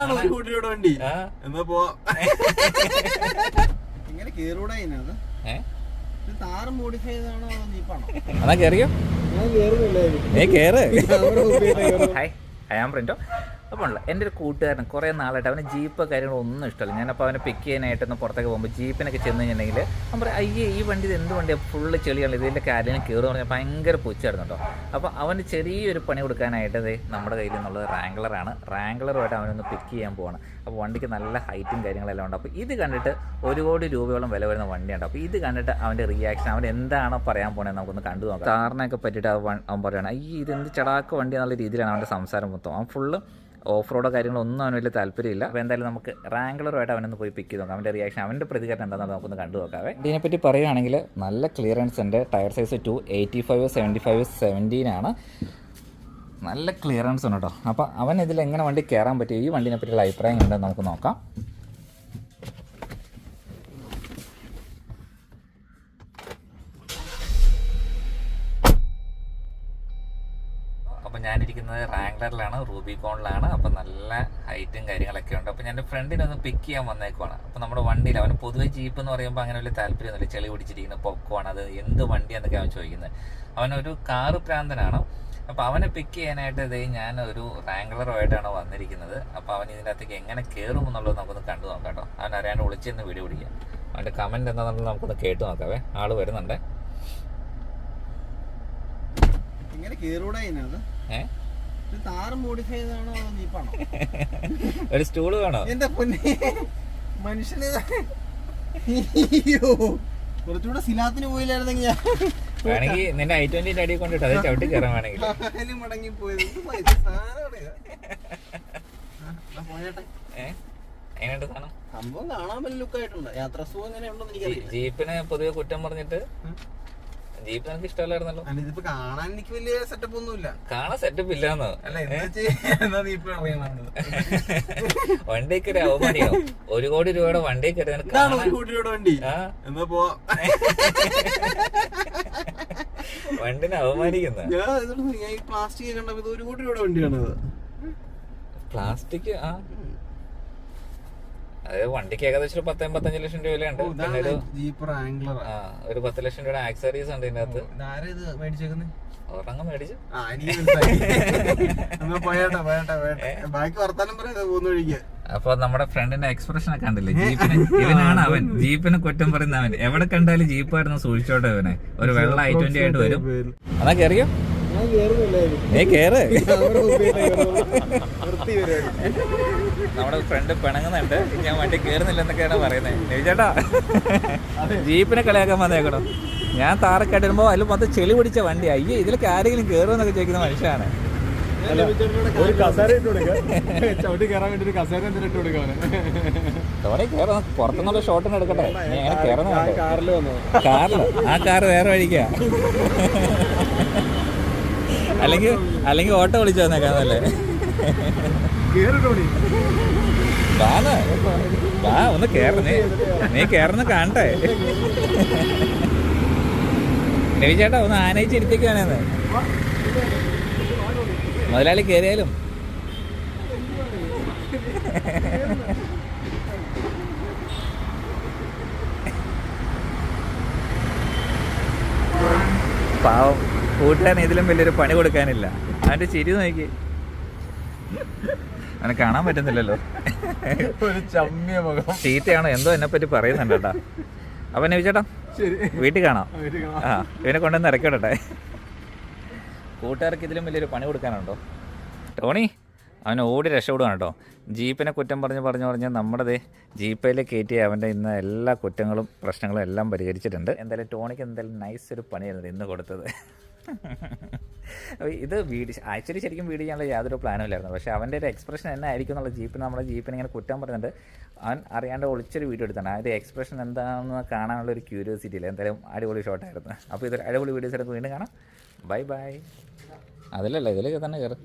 വണ്ടി. ആ. എന്നാ പോ ഇങ്ങനെ കേറൂടെ ഇതിനകത്ത് ഏ? ഇത് താറ് മോഡിഫൈ ചെയ്താണോ അതോ നീപ്പാണോ കേറിയോ? ഞാൻ നീ കേറ്. ഹായ് ഐ ആം പ്രിന്റോ അപ്പോൾ എന്റെ ഒരു കൂട്ടുകാരൻ കുറേ നാളായിട്ട് അവന് ജീപ്പ് കാര്യങ്ങളൊന്നും ഇഷ്ടമല്ല. ഞാനപ്പോൾ അവനെ പിക്ക് ചെയ്യാനായിട്ടൊന്ന് പുറത്തേക്ക് പോകുമ്പോൾ ജീപ്പിനൊക്കെ ചെന്ന് കഴിഞ്ഞിട്ടുണ്ടെങ്കിൽ നമ്മൾ അയ്യേ ഈ വണ്ടി ഇത് എന്ത് വണ്ടിയാണ് ഫുള്ള് ചെളിയാണ്. ഇതിന്റെ കാര്യം കയറുക പറഞ്ഞാൽ ഭയങ്കര പുച്ചായിരുന്നു കേട്ടോ. അപ്പോൾ അവന് ചെറിയൊരു പണി കൊടുക്കാനായിട്ട് നമ്മുടെ കയ്യിൽ നിന്നുള്ളത് റാങ്ക്ലറാണ് റാങ്ക്ലറുമായിട്ട് അവനൊന്ന് പിക്ക് ചെയ്യാൻ പോവാണ്. അപ്പോൾ വണ്ടിക്ക് നല്ല ഹൈറ്റും കാര്യങ്ങളെല്ലാം ഉണ്ട്. അപ്പോൾ ഇത് കണ്ടിട്ട് ഒരു കോടി രൂപയോളം വില വരുന്ന വണ്ടിയുണ്ട് അപ്പോൾ ഇത് കണ്ടിട്ട് അവന്റെ റിയാക്ഷൻ അവൻ എന്താണോ പറയാൻ പോണേ നമുക്കൊന്ന് കണ്ടു നോക്കാം. കാറിനൊക്കെ പറ്റിയിട്ട് അവൻ പറയുകയാണ് അയ്യ എന്ത് ചടാക്ക് വണ്ടി എന്നുള്ള രീതിയിലാണ് അവന്റെ സംസാരം മൊത്തം. അവൻ ഫുള്ള് ഓഫ് റോഡോ കാര്യങ്ങളൊന്നും അവന് വലിയ താല്പര്യമില്ല. അപ്പോൾ എന്തായാലും നമുക്ക് റാങ്കുലറുമായിട്ട് അവനൊന്ന് പോയി പിക്ക് നോക്കാം. അവന്റെ റിയാക്ഷൻ അവന്റെ പ്രതികരണം എന്താണെന്ന് നമുക്കൊന്ന് കണ്ടു നോക്കാവേ. ഇതിനെപ്പറ്റി പറയുകയാണെങ്കിൽ നല്ല ക്ലിയറൻസ് ഉണ്ട്. Tyre size two eighty five seventy five seventeen ആണ്. നല്ല ക്ലിയറൻസ് ഉണ്ട് കേട്ടോ അപ്പോൾ അവൻ ഇതിൽ എങ്ങനെ വണ്ടി കയറാൻ പറ്റും ഈ വണ്ടിനെ പറ്റിയുള്ള അഭിപ്രായം ഉണ്ടെന്ന് നമുക്ക് നോക്കാം. അപ്പോൾ ഞാനിരിക്കുന്നത് റാങ്ക്ലറിലാണ് റൂബിക്കോണിലാണ് അപ്പോൾ നല്ല ഹൈറ്റും കാര്യങ്ങളൊക്കെ ഉണ്ട്. അപ്പോൾ ഞാൻ ഫ്രണ്ടിനെ ഒന്ന് പിക്ക് ചെയ്യാൻ വന്നേക്കുവാണ്. അപ്പോൾ നമ്മുടെ വണ്ടിയിൽ അവന് പൊതുവെ ജീപ്പ് എന്ന് പറയുമ്പോൾ അങ്ങനെ വലിയ താല്പര്യമൊന്നുമില്ല. ചെളി പിടിച്ചിരിക്കുന്ന പൊക്കമാണ് അത് എന്ത് വണ്ടിയാന്നൊക്കെ അവൻ ചോദിക്കുന്നത്. അവനൊരു കാറ് പ്രാന്തനാണ് അപ്പോൾ അവനെ പിക്ക് ചെയ്യാനായിട്ട് ഇതേ ഞാൻ ഒരു റാങ്ക്ലറുമായിട്ടാണ് വന്നിരിക്കുന്നത്. അപ്പോൾ അവൻ ഇതിനകത്തേക്ക് എങ്ങനെ കയറും എന്നുള്ളത് നമുക്കൊന്ന് കണ്ടു നോക്കാം കേട്ടോ. അവൻ അറിയാണ്ട് വിളിച്ചെന്ന് വീഡിയോ പിടിക്കാം. അവന്റെ കമന്റ് എന്താണെന്നുള്ളത് നമുക്കൊന്ന് കേട്ട് നോക്കാവേ. ആൾ വരുന്നുണ്ട് ഇങ്ങനെ കേറൂടാ ഇതിനകത്ത് ഏഹ് ഇത് താറ് മോഡിഫൈ ചെയ്താണോ അതോ നീപ്പാണോ ഒരു സ്റ്റൂൾ വേണോ? എന്റെ പൊന്നെ. മനുഷ്യന് കുറച്ചുകൂടെ സിലാത്തിന് പോയില്ലായിരുന്നെങ്കിൽ വേണമെങ്കിൽ നിന്റെ ഐ ട്വന്റിന്റെ അടിയിൽ കൊണ്ടിട്ട് അത് ചവിട്ടി കയറാൻ വേണമെങ്കിൽ മടങ്ങി പോയത്. എങ്ങനെയുണ്ട് സാധനം? സംഭവം കാണാൻ വലിയ ലുക്കായിട്ടുണ്ട് യാത്രാ സുഖം എങ്ങനെയുണ്ടെന്ന് എനിക്കറിയില്ല. ജീപ്പിനെ പൊതുവെ കുറ്റം പറഞ്ഞിട്ട് ജീപ്പ് നിനക്ക് ഇഷ്ടമല്ലായിരുന്നല്ലോ. അല്ല ഇതിപ്പോ കാണാൻ എനിക്ക് വലിയ സെറ്റപ്പ് ഒന്നുമില്ല കാണാൻ സെറ്റപ്പ് ഇല്ലാന്ന്. അല്ല എന്താ ചെയ്യാ എന്നാ നീ ഇപ്പൊ അറിയണത്? വണ്ടി കയറി അവമാനിക്കണം. ഒരു കോടി രൂപയുടെ വണ്ടി കയറി നിനക്ക് കോടി രൂപയുടെ വണ്ടി. എന്നാ പോ വണ്ടിനെ അവമാനിക്കുന്ന. ഞാൻ ഈ പ്ലാസ്റ്റിക് കണ്ടപ്പോ ഇത് ഒരു കൂട്ടിയുടെ വണ്ടിയാണത്. പ്ലാസ്റ്റിക് ആ. അതായത് വണ്ടിക്ക് ഏകദേശം ഒരു പത്ത് എൺപത്തഞ്ച് ലക്ഷം രൂപ ഉണ്ട് പിന്നെ ഒരു ജീപ്പ് റാംഗ്ലർ ആ ഒരു പത്ത് ലക്ഷം രൂപയുടെ ആക്സറീസ് ഉണ്ട് ഇതിനകത്ത്. ഇതാരാ ഇത് മേടിച്ചേക്കുന്നത് ഒരെണ്ണം മേടിച്ചു. ആ എനിക്ക് മനസ്സിലായി. എന്നാ പോയേട്ടെ പോയേട്ടെ പോയേട്ടെ. ബാക്കി വർത്താനം പറയാതെ പോകുന്ന വഴിക്ക്. അപ്പൊ നമ്മുടെ ഫ്രണ്ടിന്റെ എക്സ്പ്രഷൻ ഒക്കെ കണ്ടില്ലേ? ജീപ്പിന് ഇവനാണ് അവൻ. ജീപ്പിന് കുറ്റം പറയുന്ന അവൻ. എവിടെ കണ്ടാലും ജീപ്പായിരുന്നു സൂക്ഷിച്ചോട്ടെ ഇവനെ. ഒരു വെള്ള ഐ ട്വന്റി ആയിട്ട് വരും. അതാ കേറിയോ? നീ കേറ്. വൃത്തി നമ്മുടെ ഫ്രണ്ട് പിണങ്ങുന്നുണ്ട്. ഞാൻ വണ്ടി കയറുന്നില്ലെന്നൊക്കെയാണ് പറയുന്നത്. ചേട്ടാ ജീപ്പിനെ കളിയാക്കാൻ വന്നേക്കണോ? ഞാൻ താറക്കായിട്ട് വരുമ്പോൾ അതിൽ മൊത്തം ചെളി പിടിച്ച വണ്ടി. അയ്യേ ഇതിലൊക്കെ ആരെങ്കിലും കയറുമെന്നൊക്കെ ചോദിക്കുന്ന മനുഷ്യനാണ്. ഒരു കസേര ഇട്ട് കൊടുക്കുക ചവിട്ടി കയറാൻ വേണ്ടി ഒരു കസേര എന്തിനാ ഇട്ട് പുറത്തുനിന്നുള്ള ഷോട്ടിന് എടുക്കട്ടെ. നീ എങ്ങനെ കയറുന്ന കാറിൽ വന്നു. ആ കാറ് വേറെ വഴിക്കാ. അല്ലെങ്കിൽ അല്ലെങ്കിൽ ഓട്ടോ വിളിച്ചു വന്നേക്കാന്നല്ലേ? വാ ഒന്ന് കേറണേ നീ കേറന്ന് കാണട്ടെ. രവി ചേട്ടാ ഒന്ന്. ആനയിച്ചിരുത്തിക്കാണെന്ന് മുതലാളി കയറിയാലും പാവം കൂട്ടുകാരൻ ഇതിലും വലിയൊരു പണി കൊടുക്കാനില്ല. അവന്റെ ചിരി നോക്കി. അവനെ കാണാൻ പറ്റുന്നില്ലല്ലോ. ഒരു ചമ്മിയ മുഖം. ചീത്തയാണോ എന്തോ എന്നെ പറ്റി പറയുന്നുണ്ട് കേട്ടാ അപ്പൊ എന്നെ ശരി. വീട്ടിൽ കാണാം. ആ ഇവനെ കൊണ്ടുവന്ന് ഇറക്കിവിടട്ടെ. കൂട്ടുകാർക്ക് ഇതിലും വലിയൊരു പണി കൊടുക്കാനുണ്ടോ? ടോണി അവൻ ഓടി രക്ഷപ്പെടുകയാണ് കേട്ടോ. ജീപ്പിനെ കുറ്റം പറഞ്ഞ് പറഞ്ഞ് പറഞ്ഞ് നമ്മുടെ ദേ ജീപ്പയിൽ കയറ്റി അവന്റെ ഇന്ന് എല്ലാ കുറ്റങ്ങളും പ്രശ്നങ്ങളും എല്ലാം പരിഹരിച്ചിട്ടുണ്ട്. എന്തായാലും ടോണിക്ക് എന്തായാലും നൈസ് ഒരു പണിയായിരുന്നു ഇന്ന് കൊടുത്തത്. ഇത് വീട് ആക്ച്വലി ശരിക്കും വീട് ചെയ്യാനുള്ള യാതൊരു പ്ലാനും ഇല്ലായിരുന്നു. പക്ഷേ അവന്റെ ഒരു എക്സ്പ്രഷൻ എന്നെ ആയിരിക്കും എന്നുള്ള ജീപ്പിന് നമ്മുടെ ജീപ്പിനെ ഇങ്ങനെ കുറ്റം പറഞ്ഞിട്ട് അവൻ അറിയാണ്ട് ഒളിച്ചൊരു വീഡിയോ എടുത്താണ്. ആ ഒരു എക്സ്പ്രഷൻ എന്താണെന്ന് കാണാനുള്ള ഒരു ക്യൂരിയോസിറ്റി ഇല്ല. എന്തായാലും അടിപൊളി ഷോട്ടായിരുന്നു അപ്പോൾ ഇതൊരു അടിപൊളി വീഡിയോസ് എടുക്കും വീണ്ടും കാണാം. ബൈ ബൈ അതിലല്ല ഇതിലേക്ക് തന്നെ കയറും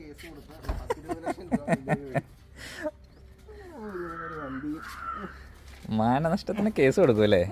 കേസ് കൊടുത്ത് ലക്ഷം ഇതിന് വേണ്ടി. ഒരു വണ്ടി മാനനഷ്ടത്തിന് കേസ് കൊടുക്കൂലേ